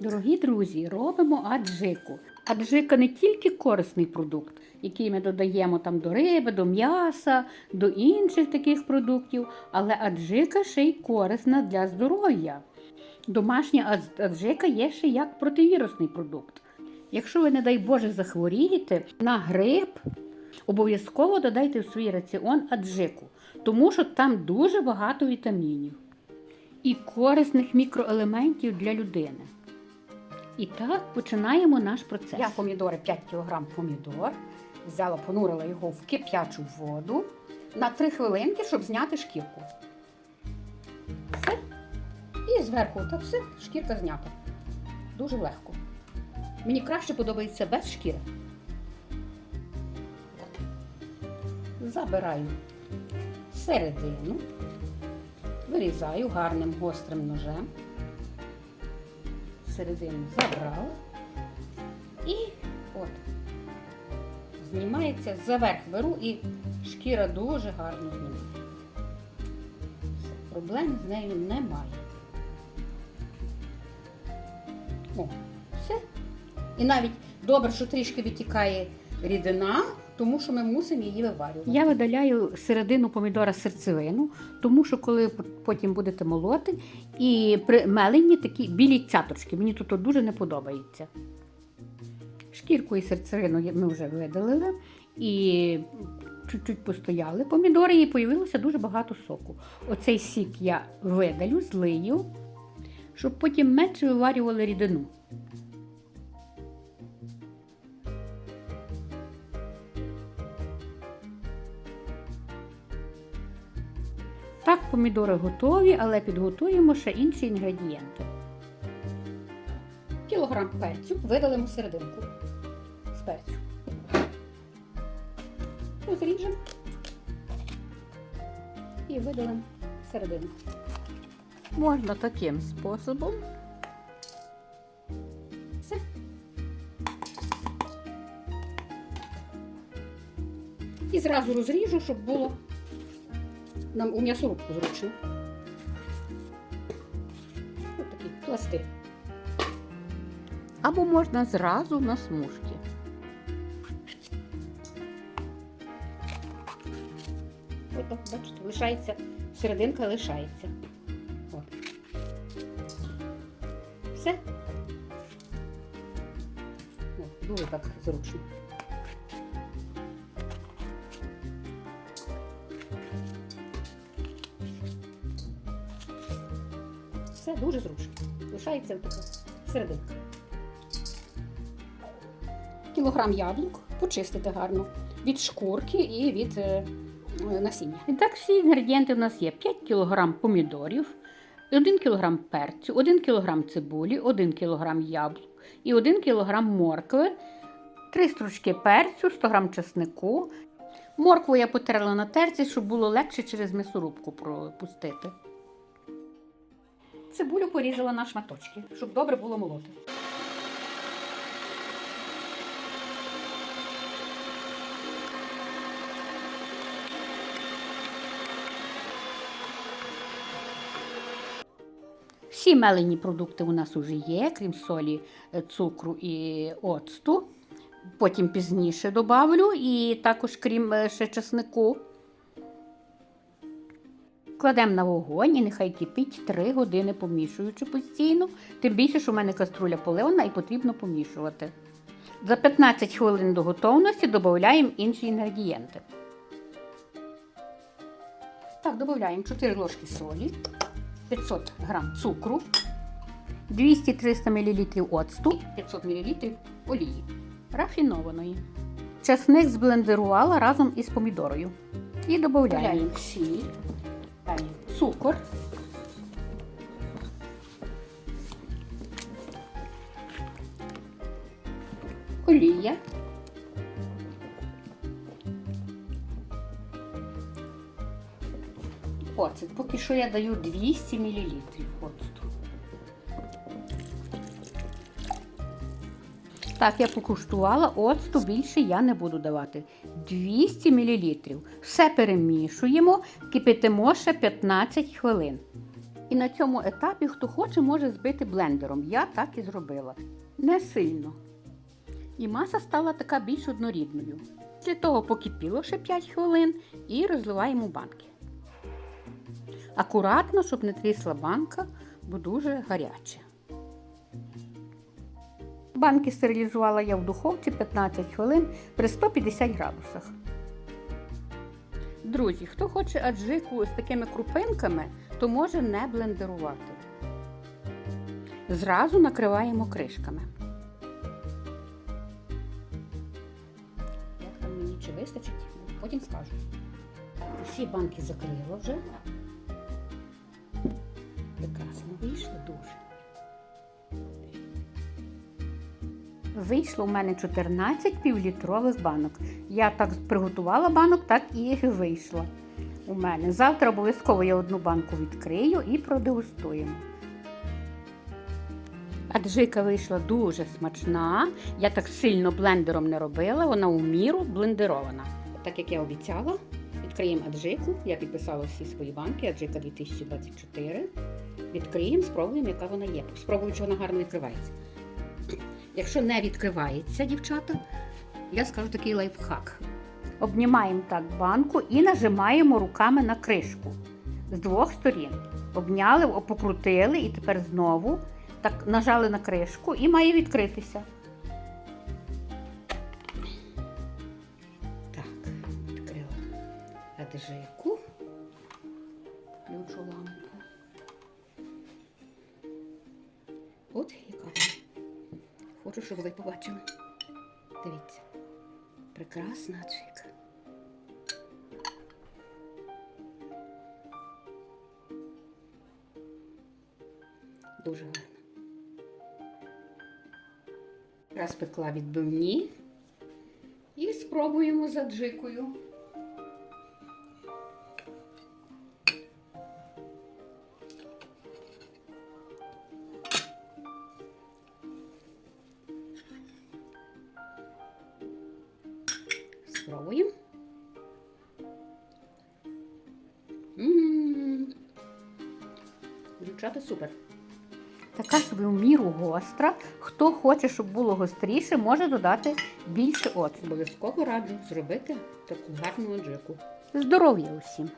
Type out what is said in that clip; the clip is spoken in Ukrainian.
Дорогі друзі, робимо аджику. Аджика не тільки корисний продукт, який ми додаємо там до риби, до м'яса, до інших таких продуктів, але аджика ще й корисна для здоров'я. Домашня аджика є ще як противірусний продукт. Якщо ви, не дай Боже, захворієте на грип, обов'язково додайте в свій раціон аджику, тому що там дуже багато вітамінів і корисних мікроелементів для людини. І так починаємо наш процес. Я помідори 5 кг помідор. Взяла, понурила його в кип'ячу воду на 3 хвилинки, щоб зняти шкірку. Все. І зверху так все, шкірка знята. Дуже легко. Мені краще подобається без шкіри. Забираю середину, вирізаю гарним гострим ножем. Середину забрала. І от. Знімається заверх беру і шкіра дуже гарно знімається. Проблем з нею немає. О, все. І навіть добре, що трішки витікає рідина, тому що ми мусимо її виварювати. Я видаляю середину помідора серцевину, тому що коли потім будете молоти, і при меленні такі білі цяточки. Мені тут дуже не подобається. Шкірку і серцевину ми вже видалили і чуть-чуть постояли помідори, і появилося дуже багато соку. Оцей сік я видалю, злию, щоб потім менше виварювали рідину. Так, помідори готові, але підготуємо ще інші інгредієнти. Кілограм перцю видалимо серединку з перцю. Розріжемо і видалимо серединку. Можна таким способом. Все. І зразу розріжу, щоб було нам у м'ясорубку зручно. Ось такі пласти. Або можна зразу на смужки. Ось так, бачите, лишається, серединка лишається. От. Все. О, дуже так зручно. Все дуже зручно. Лишається така серединка. Кілограм яблук почистити гарно від шкурки і від е, е, насіння. І так, всі інгредієнти у нас є 5 кг помідорів, 1 кг перцю, 1 кг цибулі, 1 кг яблук і 1 кг моркви, 3 стручки перцю, 100 г чеснику. Моркву я потерла на терці, щоб було легше через м'ясорубку пропустити. Цибулю порізала на шматочки, щоб добре було молоти. Всі мелені продукти у нас вже є, крім солі, е, цукру і оцту. Потім пізніше добавлю, і також крім е, ще чеснику. Кладемо на вогонь і нехай кипить 3 години, помішуючи постійно. Тим більше, що в мене каструля полеона і потрібно помішувати. За 15 хвилин до готовності додаємо інші інгредієнти. Так, додаємо 4 ложки солі, 500 грам цукру, 200-300 мл оцту 500 мл олії. рафінованої. Часник зблендерувала разом із помідорою. І додаємо. Сіль, цукор, олія, оцет. Поки що я даю 200 мл оцту. Так, я покуштувала, оцту більше я не буду давати. 200 мл. Все перемішуємо, кипятимо ще 15 хвилин. І на цьому етапі, хто хоче, може збити блендером. Я так і зробила. Не сильно. І маса стала така більш однорідною. Після того покипіло ще 5 хвилин і розливаємо банки. Акуратно, щоб не трісла банка, бо дуже гаряче. Банки стерилізувала я в духовці 15 хвилин при 150 градусах. Друзі, хто хоче аджику з такими крупинками, то може не блендерувати. Зразу накриваємо кришками. Як там мені чи вистачить, потім скажу. Всі банки закрила вже. Прекрасно вийшло дуже. Вийшло у мене 14 півлітрових банок. Я так приготувала банок, так і вийшло у мене. Завтра обов'язково я одну банку відкрию і продегустуємо. Аджика вийшла дуже смачна. Я так сильно блендером не робила, вона у міру блендерована. Так як я обіцяла, відкриємо аджику. Я підписала всі свої банки, аджика 2024. Відкриємо, спробуємо, яка вона є. Спробую, чи вона гарно відкривається. Якщо не відкривається, дівчата, я скажу такий лайфхак. Обнімаємо так банку і нажимаємо руками на кришку з двох сторін. Обняли, покрутили і тепер знову так нажали на кришку і має відкритися. Так, відкрила аджику. Включу лампу. От яка. Хочу, щоб ви побачили. Дивіться. Прекрасна аджика. Дуже гарно. Розпекла відбивні. І спробуємо з аджикою. Дівчата супер. Така собі в міру гостра. Хто хоче, щоб було гостріше, може додати більше оцту. Обов'язково раджу зробити таку гарну аджику. Здоров'я усім!